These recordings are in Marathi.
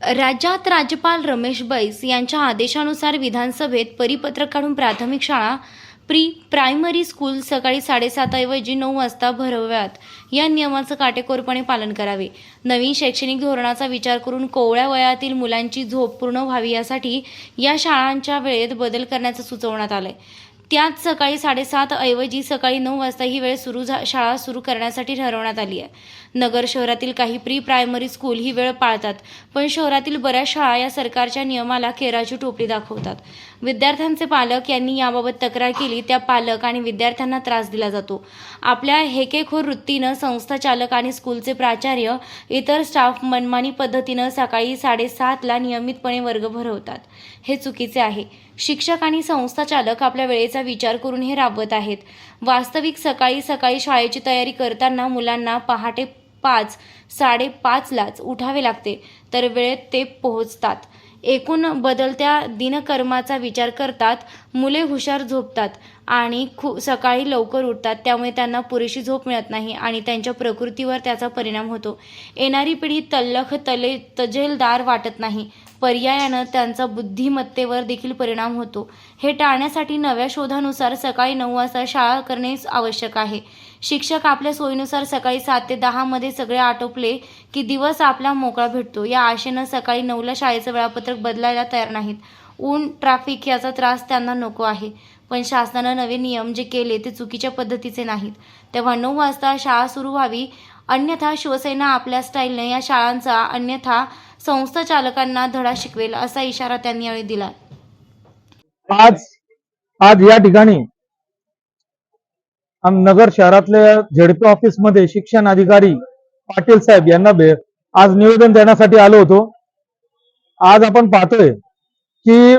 राज्यात राज्यपाल रमेश बैस यांच्या आदेशानुसार विधानसभेत परिपत्रक काढून प्राथमिक शाळा प्री प्रायमरी स्कूल सकाळी साडेसाताऐवजी नऊ वाजता भरव्यात या नियमाचं काटेकोरपणे पालन करावे. नवीन शैक्षणिक धोरणाचा विचार करून कोवळ्या वयातील मुलांची झोप पूर्ण व्हावी यासाठी या शाळांच्या वेळेत बदल करण्याचं सुचवण्यात आलंय. त्यात सकाळी साडेसात ऐवजी सकाळी नऊ वाजता ही वेळ सुरू झा शाळा सुरू करण्यासाठी ठरवण्यात आली आहे. नगर शहरातील काही प्री प्रायमरी स्कूल ही वेळ पाळतात पण शहरातील बऱ्याच शाळा या सरकारच्या नियमाला केराची टोपली दाखवतात. विद्यार्थ्यांचे पालक यांनी याबाबत तक्रार केली त्या पालक आणि विद्यार्थ्यांना त्रास दिला जातो. आपल्या हेकेखोर वृत्तीनं संस्था चालक आणि स्कूलचे प्राचार्य इतर स्टाफ मनमानी पद्धतीनं सकाळी साडेसातला नियमितपणे वर्ग भरवतात. हे चुकीचे आहे. शिक्षक आणि संस्था चालक आपल्या वेळेचा विचार करून हे राबवत आहेत. वास्तविक सकाळी सकाळी शाळेची तयारी करताना मुलांना पहाटे पाच साडेपाचलाच उठावे लागते तर वेळेत ते पोहोचतात. एकूण बदलत्या दिनकर्माचा विचार करतात मुले हुशार झोपतात आणि खू सकाळी लवकर उठतात. त्यामुळे त्यांना पुरेशी झोप मिळत नाही आणि त्यांच्या प्रकृतीवर त्याचा परिणाम होतो. येणारी पिढी तल्लख तले तजेलदार वाटत नाही. पर्यायानं त्यांचा बुद्धिमत्तेवर देखील परिणाम होतो. हे टाळण्यासाठी नव्या शोधानुसार सकाळी नऊ वाजता शाळा करणे आवश्यक आहे. शिक्षक आपल्या सोयीनुसार सकाळी सात ते दहामध्ये सगळे आटोपले की दिवस आपला मोकळा भेटतो. या आशेनं सकाळी नऊला शाळेचं वेळापत्रक बदलायला तयार नाहीत. ऊन ट्रॅफिक याचा त्रास त्यांना नको आहे. पण शासनानं नवे नियम जे केले ते चुकीच्या पद्धतीचे नाहीत. तेव्हा नऊ वाजता शाळा सुरू व्हावी. अन्यथा शिवसेना आपल्या स्टाईलने या शाळांचा अन्यथा संस्था चालकांना धडा शिकवेल असा इशारा त्यांनी यावेळी दिला आज आज या ठिकाणी नगर शहरातल्या झेडपी ऑफिसमध्ये शिक्षण अधिकारी पाटील साहेब यांना आज निवेदन देण्यासाठी आलो होतो. आज आपण पाहतोय की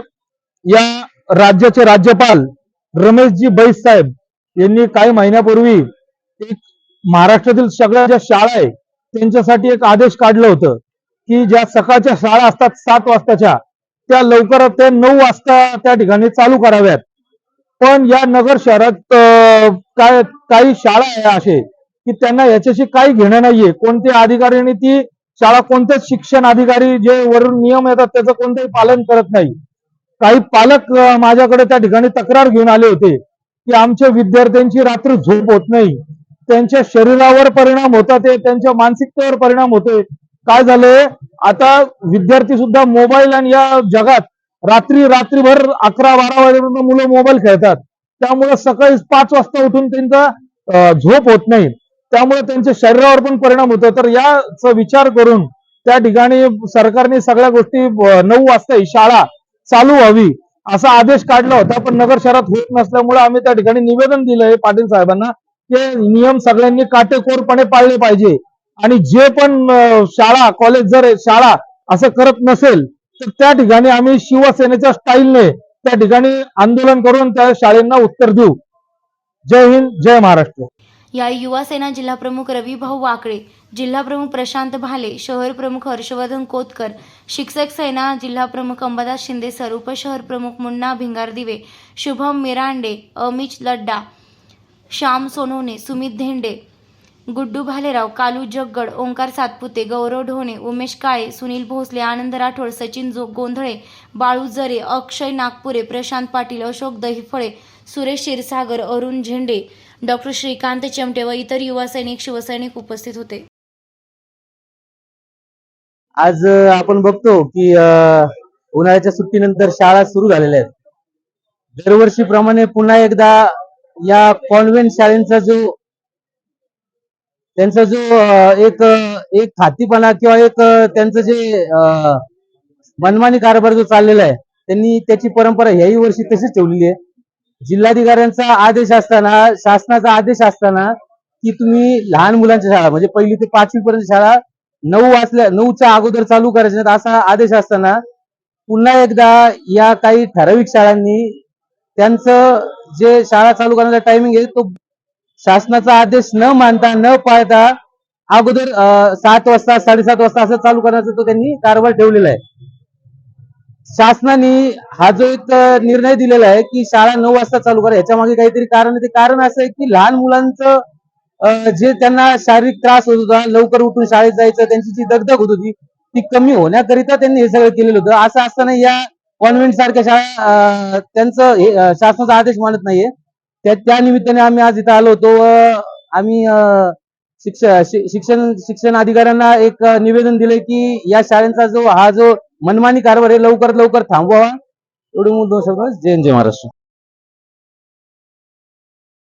या राज्याचे राज्यपाल रमेशजी बैस साहेब यांनी काही महिन्यापूर्वी एक महाराष्ट्रातील सगळ्या ज्या शाळा आहे त्यांच्यासाठी एक आदेश काढलं होतं की ज्या सकाळच्या शाळा असतात सात वाजताच्या त्या लवकर ते नऊ वाजता त्या ठिकाणी चालू कराव्यात. पण या नगर शहरात काय काही शाळा आहे असे की त्यांना याच्याशी काही घेणं नाहीये. कोणत्या अधिकाऱ्यांनी ती शाळा कोणतेच शिक्षण अधिकारी जे वरून नियम येतात त्याचं कोणतंही पालन करत नाही. काही पालक माझ्याकडे त्या ठिकाणी तक्रार घेऊन आले होते की आमच्या विद्यार्थ्यांची रात्री झोप होत नाही. त्यांच्या शरीरावर परिणाम होतात ते त्यांच्या मानसिकतेवर परिणाम होतोय. काय झालंय? आता विद्यार्थी सुद्धा मोबाईल आणि या जगात रात्री रात्रीभर अकरा बारा वाजेपर्यंत मुलं मोबाईल खेळतात. त्यामुळे सकाळी पाच वाजता उठून त्यांचा झोप होत नाही. त्यामुळे त्यांच्या शरीरावर पण परिणाम होतो. तर याचा विचार करून त्या ठिकाणी सरकारने सगळ्या गोष्टी नऊ वाजता ही शाळा चालू व्हावी असा आदेश काढला होता. पण नगर शहरात होत नसल्यामुळे आम्ही त्या ठिकाणी निवेदन दिलंय पाटील साहेबांना की नियम सगळ्यांनी काटेकोरपणे पाळले पाहिजे. आणि जे पण शाळा कॉलेज जर शाळा असं करत नसेल तर त्या ठिकाणी आम्ही शिवसेनेच्या स्टाईलने त्या ठिकाणी आंदोलन करून त्या शाळेंना उत्तर देऊ. जय हिंद जय महाराष्ट्र. या युवा सेना जिल्हा वाकळे जिल्हाप्रमुख प्रशांत भाले शहर प्रमुख हर्षवर्धन कोतकर शिक्षक सेना जिल्हाप्रमुख अंबादास शिंदे सर उपशहर प्रमुख मुन्ना भिंगारदिवे शुभम मिरांडे अमित लड्डा श्याम सोनवणे सुमित धेंडे गुड्डू भालेराव कालू जगगड ओंकार सातपुते गौरव ढोणे उमेश काळे सुनील भोसले आनंद राठोड सचिन जो गोंधळे बाळू जरे अक्षय नागपुरे प्रशांत पाटील अशोक दहिफळे सुरेश क्षीरसागर अरुण झेंडे डॉक्टर श्रीकांत चमटे व इतर युवा सैनिक शिवसैनिक उपस्थित होते. आज आपण बघतो की उन्हाळ्याच्या सुट्टीनंतर शाळा सुरू झालेल्या आहेत. दरवर्षीप्रमाणे पुन्हा एकदा या कॉन्व्हेंट शाळेंचा जो त्यांचा जो एक एक खातीपणा किंवा एक त्यांचं जे मनमानी कारभार जो चाललेला आहे त्यांनी त्याची परंपरा ह्याही वर्षी तशीच ठेवलेली आहे. जिल्हाधिकाऱ्यांचा आदेश असताना शासनाचा आदेश असताना की तुम्ही लहान मुलांच्या शाळा म्हणजे पहिली ते पाचवी पर्यंत शाळा नऊ वाजल्या नऊच्या अगोदर चालू करायच्या असा आदेश असताना पुन्हा एकदा या काही ठराविक शाळांनी त्यांचं जे शाळा चालू करण्याचा टायमिंग आहे तो शासनाचा आदेश न मानता न पाळता अगोदर सात वाजता साडेसात वाजता असं चालू करण्याचा तो त्यांनी कारभार ठेवलेला आहे. शासनाने हा जो एक निर्णय दिलेला आहे की शाळा नऊ वाजता चालू करा याच्या मागे काहीतरी कारण आहे. ते कारण असं आहे की लहान मुलांचं जे त्यांना शारीरिक त्रास होत होता लवकर उठून शाळेत जायचं त्यांची जी दगदग होत होती ती कमी होण्याकरिता त्यांनी हे सगळं केलेलं होतं. असं असताना या कॉन्व्हेंट सारख्या शाळा त्यांचं शासनाचा आदेश मानत नाहीये. त्या निमित्ताने आम्ही आज इथं आलो होतो आम्ही शिक्षण शिक्षण शिक्षण अधिकाऱ्यांना एक निवेदन दिले की या शाळेचा जो हा जो मनमानी कारभार आहे लवकरात लवकर थांबवावा एवढे मुद्दा दोन जय जय महाराष्ट्र.